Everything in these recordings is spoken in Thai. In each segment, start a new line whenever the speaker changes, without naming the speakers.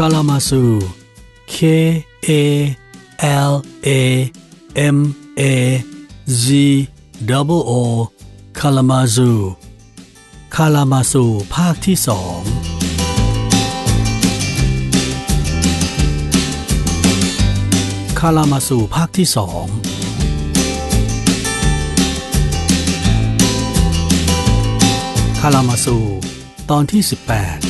คารามาซู K A L A M A Z double O คารามาซูคารามาซูภาคที่สองคารามาซูภาคที่สองคารามาซู ตอนที่ 18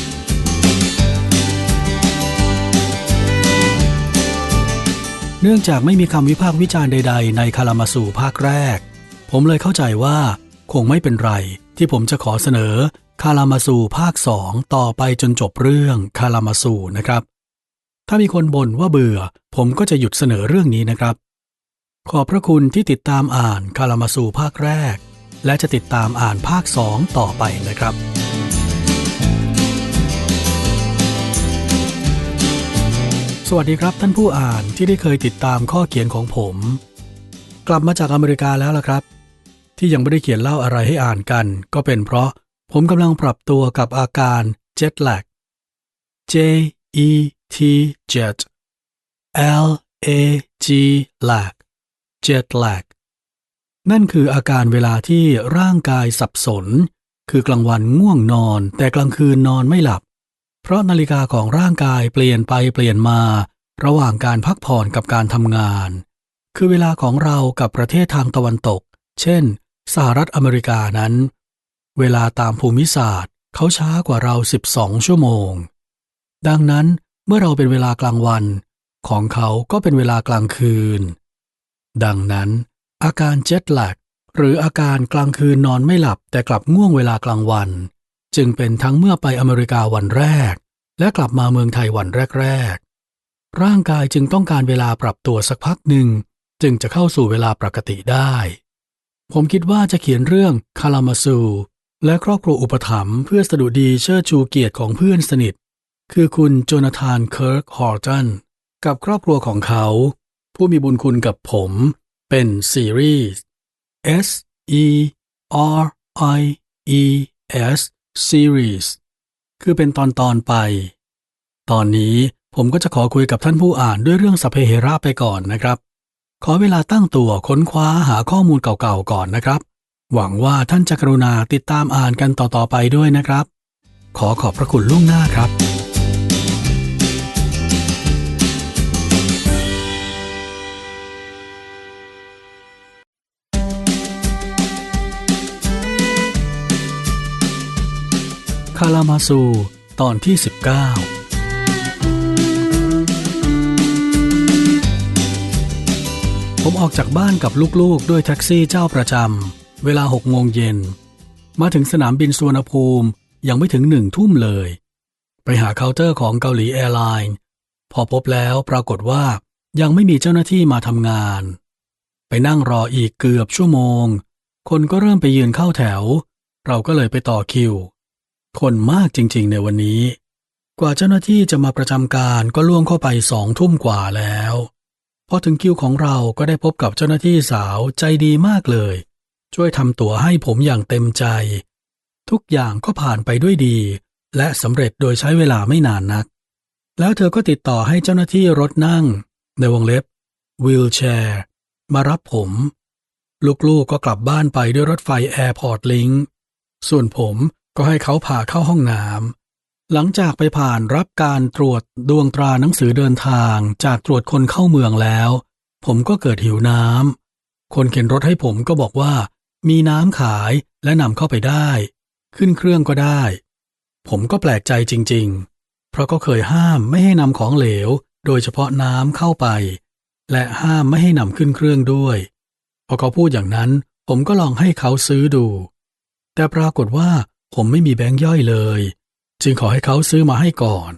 เนื่องจากไม่มีคำวิพากษ์วิจารณ์ใด ๆ ในคารามาสูภาคแรก ผมเลยเข้าใจว่าคงไม่เป็นไร ที่ผมจะขอเสนอคารามาสูภาคสองต่อไปจนจบเรื่องคารามาสูนะครับ ถ้ามีคนบ่นว่าเบื่อ ผมก็จะหยุดเสนอเรื่องนี้นะครับ ขอบพระคุณที่ติดตามอ่านคารามาสูภาคแรก และจะติดตามอ่านภาคสองต่อไปนะครับ สวัสดีครับท่านผู้อ่านที่ได้เคยติดตามข้อเขียนของผม กลับมาจากอเมริกาแล้วล่ะครับ ที่ยังไม่ได้เขียนเล่าอะไรให้อ่านกัน ก็เป็นเพราะผมกำลังปรับตัวกับอาการ jet lag J E T jet L A G lag jet lag นั่นคืออาการเวลาที่ร่างกายสับสน คือกลางวันง่วงนอน แต่กลางคืนนอนไม่หลับ เพราะนาฬิกาของร่างกายเปลี่ยนไปเปลี่ยนมา ระหว่างการพักผ่อนกับการทำงาน คือเวลาของเรากับประเทศทางตะวันตก เช่น สหรัฐอเมริกานั้น เวลาตามภูมิศาสตร์ เขาช้ากว่าเรา 12 ชั่วโมง ดังนั้นเมื่อเราเป็นเวลากลางวัน ของเขาก็เป็นเวลากลางคืน ดังนั้น อาการเจ็ตแลกหรืออาการกลางคืนนอนไม่หลับแต่กลับง่วงเวลากลางวัน จึงเป็นทั้งเมื่อไปอเมริกาวันแรก และกลับมาเมืองไทยวันแรก ๆ ร่างกายจึงต้องการเวลาปรับตัวสักพักหนึ่ง จึงจะเข้าสู่เวลาปกติได้ ผมคิดว่าจะเขียนเรื่องคารามาซูและครอบครัวอุปถัมภ์เพื่อสดุดีเชิดชูเกียรติของเพื่อนสนิท คือคุณโจนาธานเคิร์กฮอร์ตันกับครอบครัวของเขา ผู้มีบุญคุณกับผม เป็นซีรีส์ S E R I E S Series คือเป็นตอนตอนไป ตอนนี้ผมก็จะขอคุยกับท่านผู้อ่านด้วยเรื่องสัพเพเหระไปก่อนนะครับ ขอเวลาตั้งตัวค้นคว้าหาข้อมูลเก่าๆก่อนนะครับ หวังว่าท่านจะกรุณาติดตามอ่านกันต่อๆไปด้วยนะครับ ขอขอบพระคุณล่วงหน้าครับ คารามาซู ตอนที่ 19ผมออกจากบ้านกับลูกๆ ด้วยแท็กซี่เจ้าประจำ เวลา6โมงเย็น มาถึงสนามบินสุวรรณภูมิยังไม่ถึงหนึ่งทุ่มเลย ไปหาเคาน์เตอร์ของเกาหลีแอร์ไลน์พอพบแล้วปรากฏว่ายังไม่มีเจ้าหน้าที่มาทำงาน ไปนั่งรออีกเกือบชั่วโมง คนก็เริ่มไปยืนเข้าแถว เราก็เลยไปต่อคิว คนมากจริง ๆ ในวันนี้ กว่าเจ้าหน้าที่จะมาประจำการก็ล่วงเข้าไปสองทุ่มกว่าแล้วพอถึงคิวของเราก็ได้พบกับเจ้าหน้าที่สาวใจดีมากเลย ช่วยทำตั๋วให้ผมอย่างเต็มใจ ทุกอย่างก็ผ่านไปด้วยดี และสำเร็จโดยใช้เวลาไม่นานนัก แล้วเธอก็ติดต่อให้เจ้าหน้าที่รถนั่ง ในวงเล็บวีลแชร์มารับผม ลูกๆก็กลับบ้านไปด้วยรถไฟแอร์พอร์ตลิงส่วนผม ก็ให้เขาพาเข้าห้องน้ำหลังจากไปผ่านรับการตรวจดวงตราหนังสือเดินทางจากตรวจคนเข้าเมืองแล้ว ผมก็เกิดหิวน้ำคนเข็นรถให้ผมก็บอกว่า มีน้ำขายและนำเข้าไปได้ ขึ้นเครื่องก็ได้ ผมก็แปลกใจจริง ๆ เพราะก็เคยห้ามไม่ให้นำของเหลว โดยเฉพาะน้ำเข้าไป และห้ามไม่ให้นำขึ้นเครื่องด้วยพอเขาพูดอย่างนั้น ผมก็ลองให้เขาซื้อดู แต่ปรากฏว่า ผมไม่มีแบงค์ย่อยเลย จึงขอให้เขาซื้อมาให้ก่อน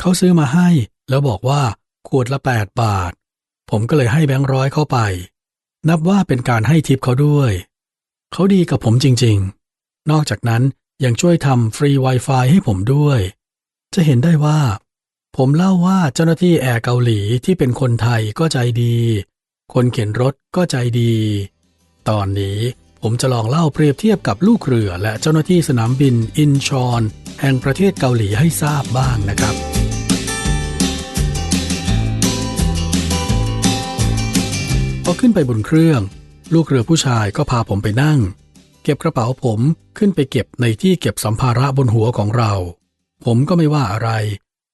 เขาซื้อมาให้ แล้วบอกว่าขวดละแปดบาท ผมก็เลยให้แบงค์ร้อยเข้าไป นับว่าเป็นการให้ทิปเขาด้วย เขาดีกับผมจริงๆ นอกจากนั้นยังช่วยทำฟรี Wi-Fi ให้ผมด้วย จะเห็นได้ว่า ผมเล่าว่าเจ้าหน้าที่แอร์เกาหลีที่เป็นคนไทยก็ใจดี คนเข็นรถก็ใจดี ตอนนี้ ผมจะลองเล่าเปรียบเทียบกับลูกเรือ และเจ้าหน้าที่สนามบินอินชอน แห่งประเทศเกาหลีให้ทราบบ้างนะครับ พอขึ้นไปบนเครื่อง ลูกเรือผู้ชายก็พาผมไปนั่ง เก็บกระเป๋าผมขึ้นไปเก็บในที่เก็บสัมภาระบนหัวของเรา ผมก็ไม่ว่าอะไร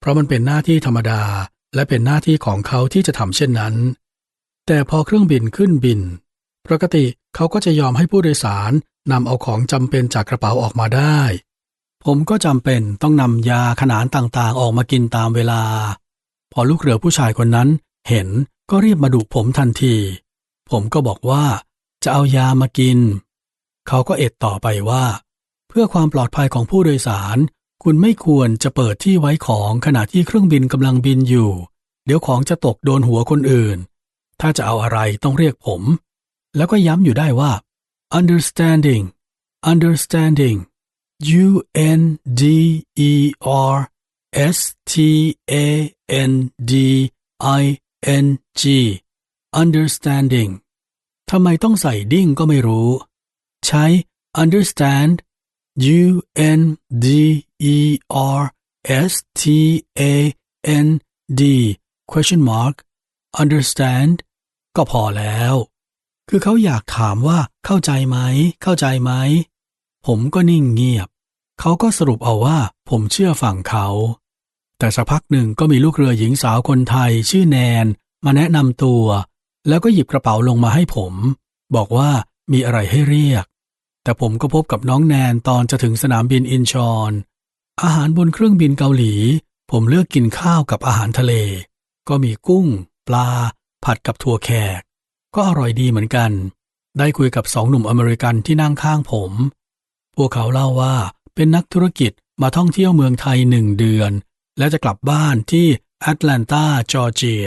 เพราะมันเป็นหน้าที่ธรรมดา และเป็นหน้าที่ของเขาที่จะทำเช่นนั้น แต่พอเครื่องบินขึ้นบิน ปกติเขาก็จะยอมให้ผู้โดยสารนำเอาของจำเป็นจากกระเป๋าออกมาได้ ผมก็จำเป็นต้องนำยาขนานต่างๆ ออกมากินตามเวลา พอลูกเรือผู้ชายคนนั้นเห็นก็รีบมาดุผมทันที ผมก็บอกว่าจะเอายามากิน เขาก็เอ็ดต่อไปว่า เพื่อความปลอดภัยของผู้โดยสาร คุณไม่ควรจะเปิดที่ไว้ของขณะที่เครื่องบินกำลังบินอยู่ เดี๋ยวของจะตกโดนหัวคนอื่น ถ้าจะเอาอะไรต้องเรียกผม แล้วก็ย้ำอยู่ได้ว่า understanding understanding U N D E R S T A N D I N G understanding ทำไมต้องใส่ดิ้งก็ไม่รู้ ใช้ understand U N D E R S T A N D question mark understand ก็พอแล้ว คือเขาอยากถามว่าเข้าใจไหม เข้าใจไหม ผมก็นิ่งเงียบ เขาก็สรุปเอาว่า ผมเชื่อฝั่งเขา แต่สักพักหนึ่งก็มีลูกเรือหญิงสาวคนไทย ชื่อแนน มาแนะนำตัว แล้วก็หยิบกระเป๋าลงมาให้ผม บอกว่ามีอะไรให้เรียก แต่ผมก็พบกับน้องแนนตอนจะถึงสนามบินอินชอน อาหารบนเครื่องบินเกาหลี ผมเลือกกินข้าวกับอาหารทะเล ก็มีกุ้ง ปลา ผัดกับถั่วแขก ก็อร่อยดีเหมือนกัน ได้คุยกับสองหนุ่มอเมริกันที่นั่งข้างผม พวกเขาเล่าว่าเป็นนักธุรกิจมาท่องเที่ยวเมืองไทยหนึ่งเดือน และจะกลับบ้านที่แอตแลนตาจอร์เจีย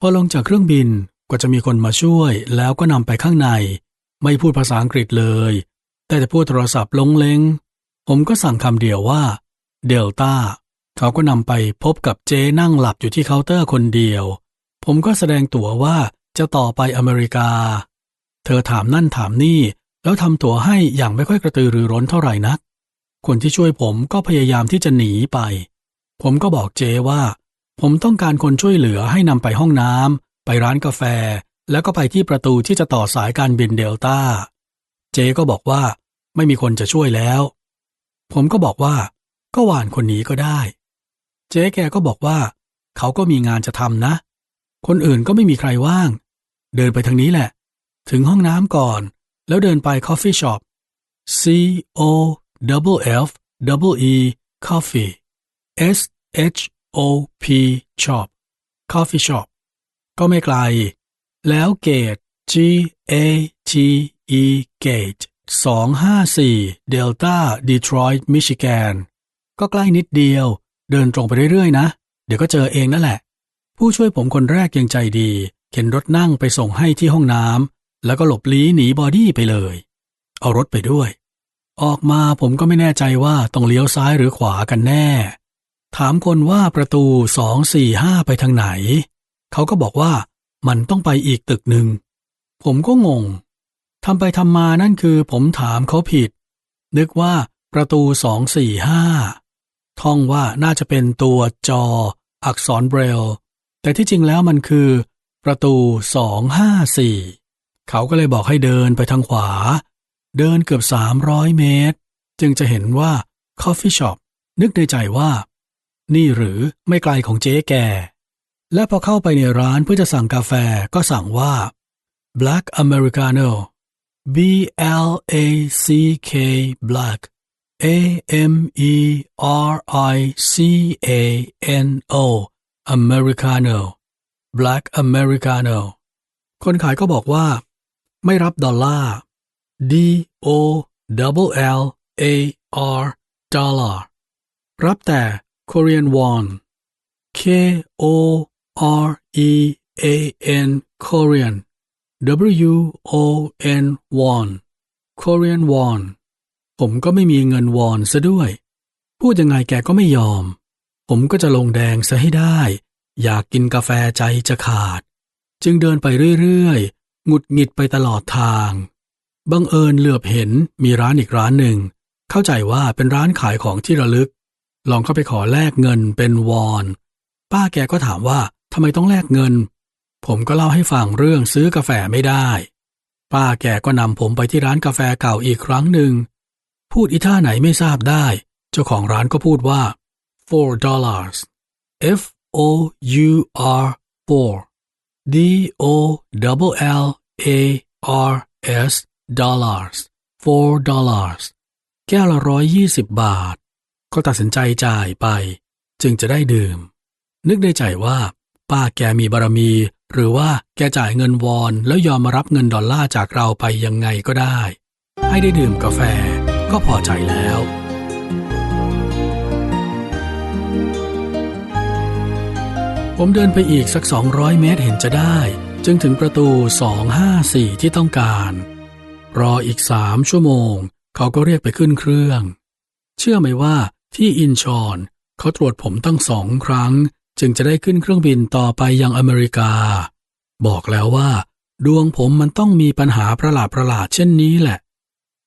พอลงจากเครื่องบินก็จะมีคนมาช่วยแล้วก็นำไปข้างใน ไม่พูดภาษาอังกฤษเลย แต่จะพูดโทรศัพท์ลงเลงผมก็สั่งคำเดียวว่าเดลต้าเขาก็นำไปพบกับเจ๊นั่งหลับอยู่ที่เคาน์เตอร์คนเดียว ผมก็แสดงตั๋วว่า จะต่อไปอเมริกา เธอถามนั่นถามนี่ แล้วทำตั๋วให้อย่างไม่ค่อยกระตือรือร้นเท่าไหร่นัก คนที่ช่วยผมก็พยายามที่จะหนีไป ผมก็บอกเจว่า ผมต้องการคนช่วยเหลือให้นำไปห้องน้ำไปร้านกาแฟ แล้วก็ไปที่ประตูที่จะต่อสายการบินเดลต้า เจก็บอกว่า ไม่มีคนจะช่วยแล้ว ผมก็บอกว่า ก็หวานคนนี้ก็ได้ เจ๊แกก็บอกว่า เขาก็มีงานจะทำนะ คนอื่นก็ไม่มีใครว่าง เดินไปทางนี้แหละ ถึงห้องน้ำก่อน แล้วเดินไป coffee shop C O double F double E coffee S H O P shop coffee shop ก็ไม่ไกล แล้วเกต G A T E gate 254 Delta Detroit Michigan ก็ใกล้นิดเดียว เดินตรงไปเรื่อยๆนะ เดี๋ยวก็เจอเองนั่นแหละ ผู้ช่วยผมคนแรกยังใจดี เข็นรถนั่งไปส่งให้ที่ห้องน้ำแล้วก็หลบลี้หนีบอดี้ไปเลย เอารถไปด้วย ออกมาผมก็ไม่แน่ใจว่าต้องเลี้ยวซ้ายหรือขวากันแน่ ถามคนว่าประตูสองสี่ห้าไปทางไหน เขาก็บอกว่ามันต้องไปอีกตึกหนึ่ง ผมก็งงทำไปทำมานั่นคือผมถามเขาผิด นึกว่าประตูสองสี่ห้าท่องว่าน่าจะเป็นตัวจอ อักษรเบรล แต่ที่จริงแล้วมันคือ ประตูสองห้าสี่เขาก็เลยบอกให้เดินไปทางขวา เดินเกือบสามร้อยเมตร จึงจะเห็นว่า Coffee Shop นึกในใจว่า นี่หรือไม่ไกลของเจ๊แก และพอเข้าไปในร้านเพื่อจะสั่งกาแฟก็สั่งว่า Black Americano B L A C K Black A M E R I C A N O Americano Black Americano คนขายก็บอกว่า ไม่รับดอลลาร์ D O double L A R dollar รับแต่ Korean won K O R E A N Korean W O N won Korean won ผมก็ไม่มีเงินวอนซะด้วย พูดยังไงแกก็ไม่ยอม ผมก็จะลงแดงซะให้ได้ อยากกินกาแฟใจจะขาด จึงเดินไปเรื่อยๆหงุดหงิดไปตลอดทาง บังเอิญเหลือบเห็นมีร้านอีกร้านหนึ่ง เข้าใจว่าเป็นร้านขายของที่ระลึก ลองเข้าไปขอแลกเงินเป็นวอน ป้าแกก็ถามว่าทำไมต้องแลกเงิน ผมก็เล่าให้ฟังเรื่องซื้อกาแฟไม่ได้ ป้าแกก็นำผมไปที่ร้านกาแฟเก่าอีกครั้งหนึ่ง พูดอีท่าไหนไม่ทราบได้ เจ้าของร้านก็พูดว่า four dollars F O U R four D O double L A R S dollars four dollars แก้วละร้อยยี่สิบบาท ก็ตัดสินใจจ่ายไป จึงจะได้ดื่ม นึกในใจว่า ป้าแกมีบารมี หรือว่าแกจ่ายเงินวอน แล้วยอมมารับเงินดอลลาร์จากเราไปยังไงก็ได้ ให้ได้ดื่มกาแฟก็พอใจแล้ว ผมเดินไปอีกสัก 200 เมตรเห็นจะได้ จึงถึงประตู 254 ที่ต้องการ รออีกสามชั่วโมง เขาก็เรียกไปขึ้นเครื่อง เชื่อไหมว่าที่อินชอนเขาตรวจผมตั้งสองครั้ง จึงจะได้ขึ้นเครื่องบินต่อไปยังอเมริกา บอกแล้วว่า ดวงผมมันต้องมีปัญหาประหลาดประหลาดเช่นนี้แหละ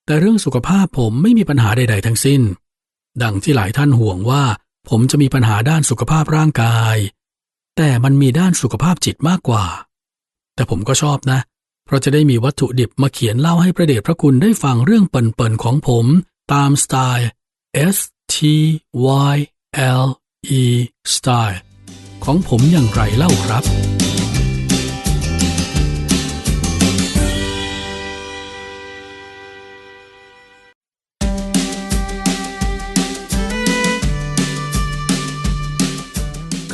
แต่เรื่องสุขภาพผมไม่มีปัญหาใด ๆ ทั้งสิ้น ดังที่หลายท่านห่วงว่า ผมจะมีปัญหาด้านสุขภาพร่างกาย แต่มันมีด้านสุขภาพจิตมากกว่า แต่ผมก็ชอบนะ เพราะจะได้มีวัตถุดิบมาเขียนเล่าให้พระเดชพระคุณได้ฟังเรื่องเปิ่นๆของผมตามสไตล์ S T Y L E style ของผมอย่างไรเล่าครับ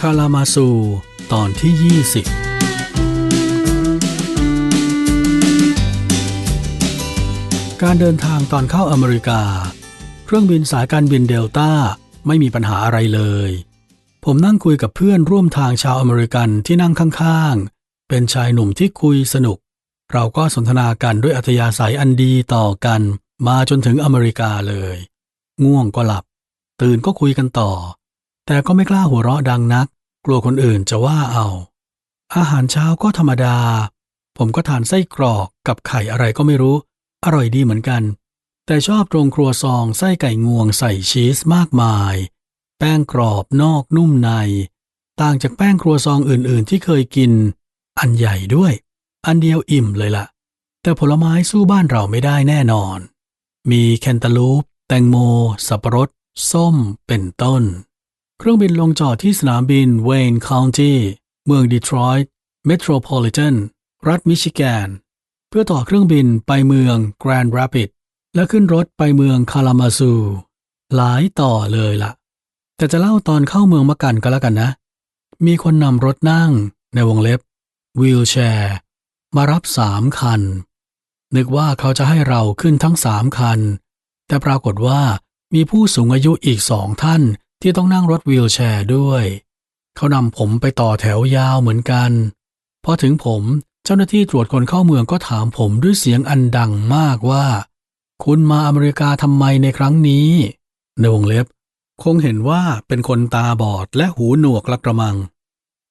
ารามาซู ตอนที่ 20 การเดินทางตอนเข้าอเมริกา เครื่องบินสายการบินเดลต้าไม่มีปัญหาอะไรเลย ผมนั่งคุยกับเพื่อนร่วมทางชาวอเมริกันที่นั่งข้างๆ เป็นชายหนุ่มที่คุยสนุก เราก็สนทนากันด้วยอัธยาศัยอันดีต่อกันมาจนถึงอเมริกาเลย ง่วงก็หลับ ตื่นก็คุยกันต่อ แต่ก็ไม่กล้าหัวเราะดังนัก กลัวคนอื่นจะว่าเอา อาหารเช้าก็ธรรมดา ผมก็ทานไส้กรอกกับไข่อะไรก็ไม่รู้ อร่อยดีเหมือนกัน แต่ชอบตรงครัวซองไส้ไก่งวงใส่ชีสมากมาย แป้งกรอบนอกนุ่มใน ต่างจากแป้งครัวซองอื่นๆ ที่เคยกิน อันใหญ่ด้วย อันเดียวอิ่มเลยล่ะ แต่ผลไม้สู้บ้านเราไม่ได้แน่นอน มีแคนตาลูป แตงโม สับปะรด ส้มเป็นต้น เครื่องบินลงจอดที่สนามบินเวนคาวนตี้เมืองดีทรอยต์เมโทรโพลิแทนรัฐมิชิแกน เพื่อต่อเครื่องบินไปเมืองแกรนด์ a ร i d และขึ้นรถไปเมืองคารามาซู หลายต่อเลยล่ะ แต่จะเล่าตอนเข้าเมืองมะกันก็แล้วกันนะ มีคนนำรถนั่งในวงเล็บวีลแชร์มารับสามคัน นึกว่าเขาจะให้เราขึ้นทั้งสามคัน แต่ปรากฏว่ามีผู้สูงอายุอีกสองท่าน ที่ต้องนั่งรถวีลแชร์ด้วย เขานำผมไปต่อแถวยาวเหมือนกัน พอถึงผมเจ้าหน้าที่ตรวจคนเข้าเมืองก็ถามผมด้วยเสียงอันดังมากว่า คุณมาอเมริกาทำไมในครั้งนี้ ในวงเล็บ คงเห็นว่าเป็นคนตาบอดและหูหนวกละกระมัง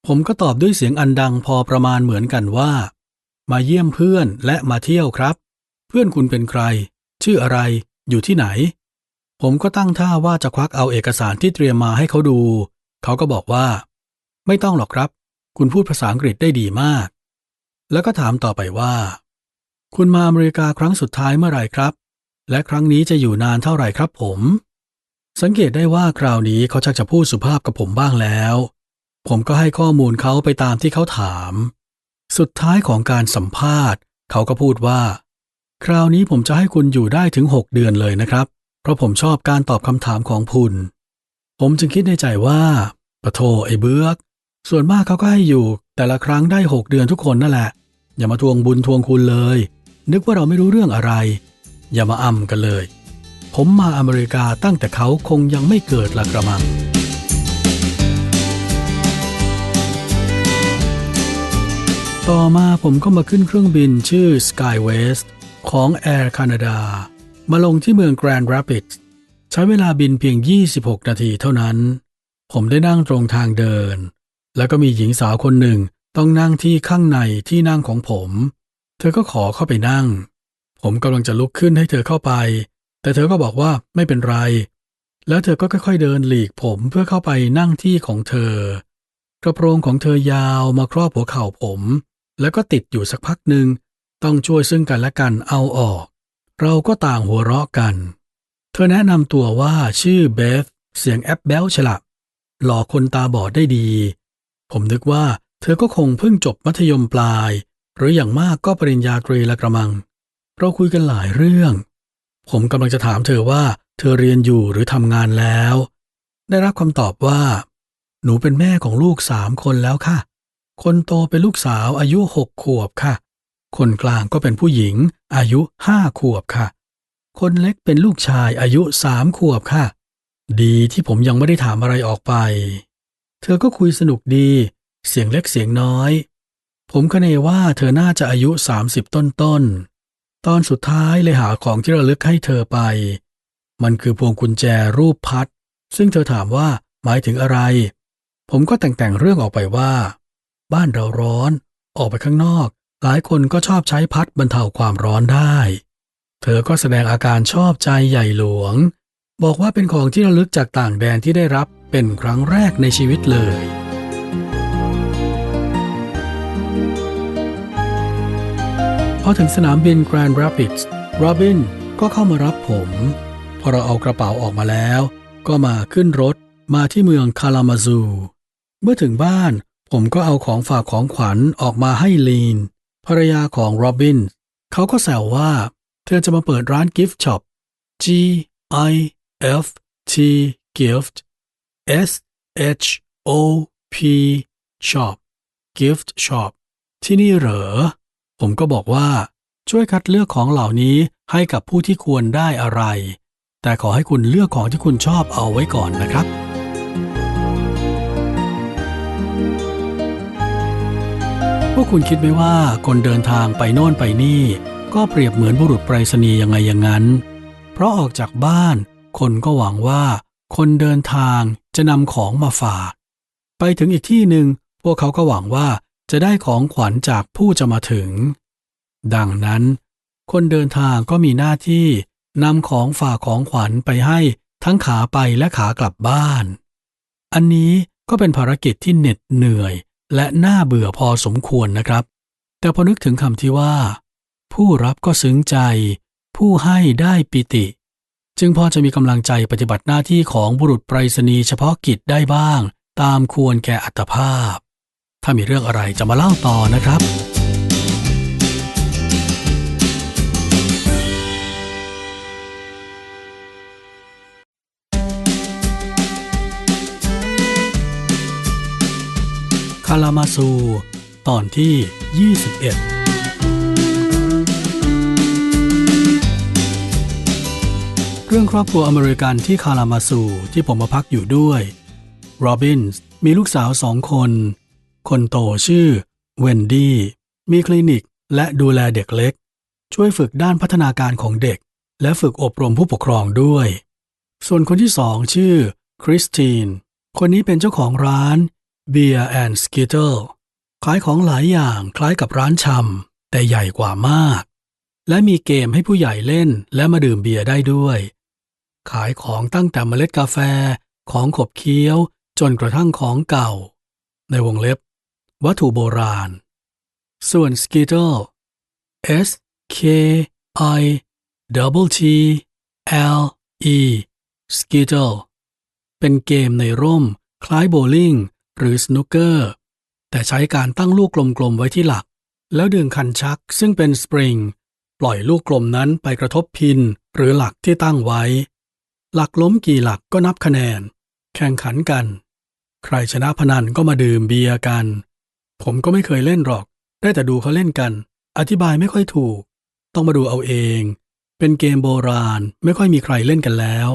ผมก็ตอบด้วยเสียงอันดังพอประมาณเหมือนกันว่า มาเยี่ยมเพื่อนและมาเที่ยวครับ เพื่อนคุณเป็นใคร ชื่ออะไร อยู่ที่ไหน ผมก็ตั้งท่าว่าจะควักเอาเอกสารที่เตรียมมาให้เขาดู เขาก็บอกว่า ไม่ต้องหรอกครับ คุณพูดภาษาอังกฤษได้ดีมาก แล้วก็ถามต่อไปว่า คุณมาอเมริกาครั้งสุดท้ายเมื่อไหร่ครับ และครั้งนี้จะอยู่นานเท่าไหร่ครับผม สังเกตได้ว่าคราวนี้เขาชักจะพูดสุภาพกับผมบ้างแล้ว ผมก็ให้ข้อมูลเขาไปตามที่เขาถาม สุดท้ายของการสัมภาษณ์ เขาก็พูดว่า คราวนี้ผมจะให้คุณอยู่ได้ถึงหกเดือนเลยนะครับ เพราะผมชอบการตอบคำถามของคุณ ผมจึงคิดในใจว่า ปะโทไอ้เบื้อก ส่วนมากเขาก็ให้อยู่ แต่ละครั้งได้หกเดือนทุกคนนั่นแหละ อย่ามาทวงบุญทวงคุณเลย นึกว่าเราไม่รู้เรื่องอะไร อย่ามาอ่ำกันเลย ผมมาอเมริกาตั้งแต่เขาคงยังไม่เกิดละกระมังต่อมาผมก็มาขึ้นเครื่องบินชื่อ Skywest ของ Air Canada มาลงที่เมือง Grand Rapids ใช้เวลาบินเพียง 26 นาทีเท่านั้น ผมได้นั่งตรงทางเดิน แล้วก็มีหญิงสาวคนหนึ่งต้องนั่งที่ข้างในที่นั่งของผม เธอก็ขอเข้าไปนั่ง ผมกำลังจะลุกขึ้นให้เธอเข้าไป แต่เธอก็บอกว่าไม่เป็นไร แล้วเธอก็ค่อยๆเดินหลีกผมเพื่อเข้าไปนั่งที่ของเธอ กระโปรงของเธอยาวมาครอบหัวเข่าผม แล้วก็ติดอยู่สักพักหนึ่งต้องช่วยซึ่งกันและกันเอาออก เราก็ต่างหัวเราะกัน เธอแนะนำตัวว่าชื่อเบธเสียงแอปเบลฉลับหลอกคนตาบอดได้ดี ผมนึกว่าเธอก็คงเพิ่งจบมัธยมปลาย หรืออย่างมากก็ปริญญาตรีละกระมัง เราคุยกันหลายเรื่อง ผมกำลังจะถามเธอว่าเธอเรียนอยู่หรือทำงานแล้ว ได้รับคำตอบว่า หนูเป็นแม่ของลูกสามคนแล้วค่ะ คนโตเป็นลูกสาวอายุหกขวบค่ะ คนกลางก็เป็นผู้หญิง อายุห้าขวบค่ะ คนเล็กเป็นลูกชายอายุสามขวบค่ะ ดีที่ผมยังไม่ได้ถามอะไรออกไป เธอก็คุยสนุกดี เสียงเล็กเสียงน้อย ผมคเนว่าเธอน่าจะอายุ30ต้นต้นๆตอนสุดท้ายเลยหาของที่ระลึกให้เธอไป มันคือพวงกุญแจรูปพัด ซึ่งเธอถามว่าหมายถึงอะไร ผมก็แต่งแต่งเรื่องออกไปว่า บ้านเราร้อน ออกไปข้างนอก หลายคนก็ชอบใช้พัดบรรเทาความร้อนได้ เธอก็แสดงอาการชอบใจใหญ่หลวง บอกว่าเป็นของที่ระลึกจากต่างแดนที่ได้รับเป็นครั้งแรกในชีวิตเลย พอถึงสนามบินแกรนด์ r ร p ปิดส์โรบินก็เข้ามารับผม พอเราเอากระเป๋าออกมาแล้ว ก็มาขึ้นรถมาที่เมืองคาลามาซู เมื่อถึงบ้านผมก็เอาของฝากของขวัญออกมาให้ลีน ภรรยาของโรบินเขาก็แซวว่า เธอจะมาเปิดร้านกิฟต์ช็อป G I F T Gift S H O P Shop Gift Shop ที่นี่เหรอ ผมก็บอกว่าช่วยคัดเลือกของเหล่านี้ให้กับผู้ที่ควรได้อะไร แต่ขอให้คุณเลือกของที่คุณชอบเอาไว้ก่อนนะครับ วกคุณคิดไหมว่าคนเดินทางไปโน่นไปนี่ ก็เปรียบเหมือนบุรุษไปรษณีย์ยังไงอย่างนั้น เพราะออกจากบ้าน คนก็หวังว่า คนเดินทางจะนำของมาฝาก ไปถึงอีกที่หนึ่งพวกเขาก็หวังว่าจะได้ของขวัญจากผู้จะมาถึง ดังนั้น คนเดินทางก็มีหน้าที่นำของฝากของขวัญไปให้ทั้งขาไปและขากลับบ้าน อันนี้ก็เป็นภารกิจที่เหน็ดเหนื่อย และน่าเบื่อพอสมควรนะครับ แต่พอนึกถึงคำที่ว่า ผู้รับก็ซึ้งใจ ผู้ให้ได้ปิติ จึงพอจะมีกำลังใจปฏิบัติหน้าที่ของบุรุษไปรษณีย์เฉพาะกิจได้บ้าง ตามควรแก่อัตภาพ ถ้ามีเรื่องอะไรจะมาเล่าต่อนะครับารามาซู ตอนที่ 21เรื่องครอบครัวอเมริกันที่คารามาซูที่ผมมาพักอยู่ด้วย โรบินส์มีลูกสาวสองคน คนโตชื่อเวนดี้ มีคลินิกและดูแลเด็กเล็ก ช่วยฝึกด้านพัฒนาการของเด็ก และฝึกอบรมผู้ปกครองด้วย ส่วนคนที่สองชื่อคริสตินคนนี้เป็นเจ้าของร้าน Beer and Skittle ขายของหลายอย่างคล้ายกับร้านชำแต่ใหญ่กว่ามาก และมีเกมให้ผู้ใหญ่เล่นและมาดื่มเบียร์ได้ด้วย ขายของตั้งแต่เมล็ดกาแฟของขบเคี้ยวจนกระทั่งของเก่า ในวงเล็บ วัตถุโบราณ ส่วน Skittle S K I double T L E Skittle เป็นเกมในร่มคล้ายโบว์ลิ่ง หรือสนุกเกอร์ แต่ใช้การตั้งลูกกลมๆไว้ที่หลัก แล้วดึงคันชักซึ่งเป็นสปริง ปล่อยลูกกลมนั้นไปกระทบพินหรือหลักที่ตั้งไว้ หลักล้มกี่หลักก็นับคะแนน แข่งขันกัน ใครชนะพนันก็มาดื่มเบียร์กัน ผมก็ไม่เคยเล่นหรอก ได้แต่ดูเขาเล่นกัน อธิบายไม่ค่อยถูก ต้องมาดูเอาเอง เป็นเกมโบราณไม่ค่อยมีใครเล่นกันแล้ว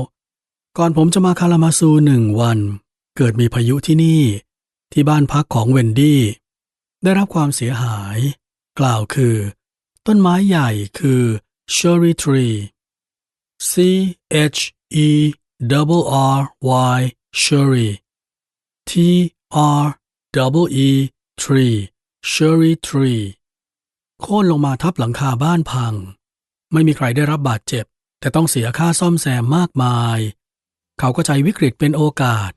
ก่อนผมจะมาคารามาซูหนึ่งวัน เกิดมีพายุที่นี่ ที่บ้านพักของเวนดี้ ได้รับความเสียหาย กล่าวคือ ต้นไม้ใหญ่คือ cherry tree C H E double R Y cherry T R double E tree cherry tree โค่นลงมาทับหลังคาบ้านพัง ไม่มีใครได้รับบาดเจ็บ แต่ต้องเสียค่าซ่อมแซมมากมาย เขาก็ใจวิกฤตเป็นโอกาส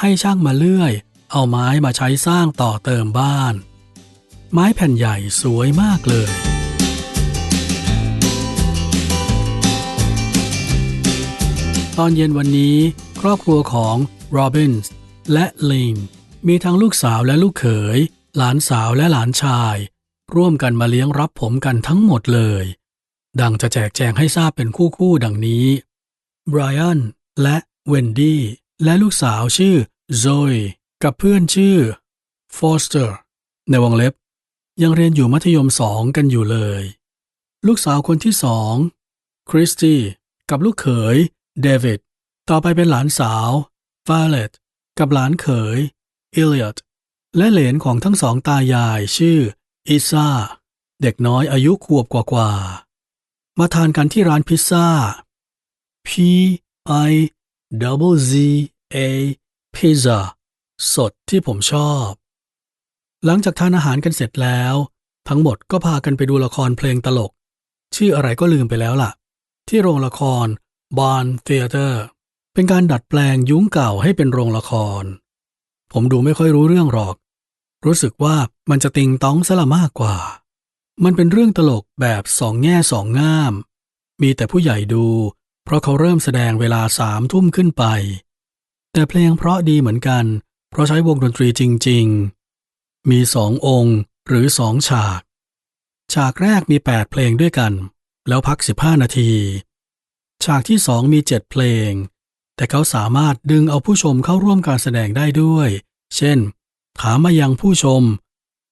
ให้ช่างมาเลื่อย เอาไม้มาใช้สร้างต่อเติมบ้าน ไม้แผ่นใหญ่สวยมากเลย ตอนเย็นวันนี้ ครอบครัวของโรบินส์และลินมีทั้งลูกสาวและลูกเขย หลานสาวและหลานชาย ร่วมกันมาเลี้ยงรับผมกันทั้งหมดเลย ดังจะแจกแจงให้ทราบเป็นคู่ๆดังนี้ไบรอันและเวนดี้และลูกสาวชื่อโซย กับเพื่อนชื่อฟอสเตอร์ในวงเล็บ ยังเรียนอยู่มัธยมสองกันอยู่เลย ลูกสาวคนที่สองคริสตี้กับลูกเขยเดวิดต่อไปเป็นหลานสาวฟาเลตกับหลานเขยอิล i อตและเหลนของทั้งสองตายายชื่ออิซาเด็กน้อยอายุขวบกว่าๆมาทานกันที่ร้านพิซซ่า P I W Z A Pizza สดที่ผมชอบ หลังจากทานอาหารกันเสร็จแล้ว ทั้งหมดก็พากันไปดูละครเพลงตลก ชื่ออะไรก็ลืมไปแล้วล่ะ ที่โรงละครบอนเทเตอร์ เป็นการดัดแปลงยุ้งเก่าให้เป็นโรงละคร ผมดูไม่ค่อยรู้เรื่องหรอก รู้สึกว่ามันจะติงต้องซะละมากกว่า มันเป็นเรื่องตลกแบบสองแง่สองง่าม มีแต่ผู้ใหญ่ดู เพราะเขาเริ่มแสดงเวลาสามทุ่มขึ้นไป แต่เพลงเพราะดีเหมือนกัน เพราะใช้วงดนตรีจริง ๆ มีสององค์หรือสองฉาก ฉากแรกมีแปดเพลงด้วยกัน แล้วพักสิบห้านาที ฉากที่สองมีเจ็ดเพลง แต่เขาสามารถดึงเอาผู้ชมเข้าร่วมการแสดงได้ด้วย เช่น ถามมายังผู้ชม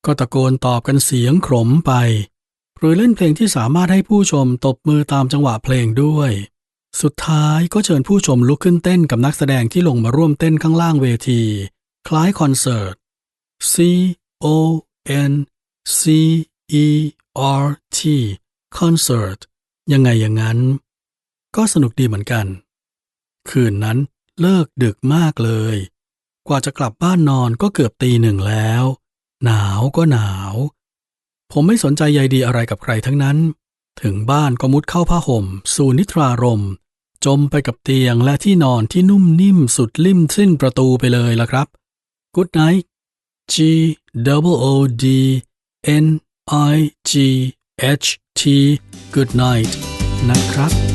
ก็ตะโกนตอบกันเสียงขรมไป หรือเล่นเพลงที่สามารถให้ผู้ชมตบมือตามจังหวะเพลงด้วยสุดท้ายก็เชิญผู้ชมลุกขึ้นเต้นกับนักแสดงที่ลงมาร่วมเต้นข้างล่างเวที คล้ายคอนเสิร์ต C O N C E R T concert ยังไงอย่างนั้น ก็สนุกดีเหมือนกัน คืนนั้นเลิกดึกมากเลย กว่าจะกลับบ้านนอนก็เกือบตีหนึ่งแล้ว หนาวก็หนาว ผมไม่สนใจใยดีอะไรกับใครทั้งนั้น ถึงบ้านก็มุดเข้าผ้าห่ม สู่นิทรารม จมไปกับเตียงและที่นอนที่นุ่มนิ่มสุดลิ่มสิ้นประตูไปเลยละครับ Good night G O O D N I G H T Good night นะครับ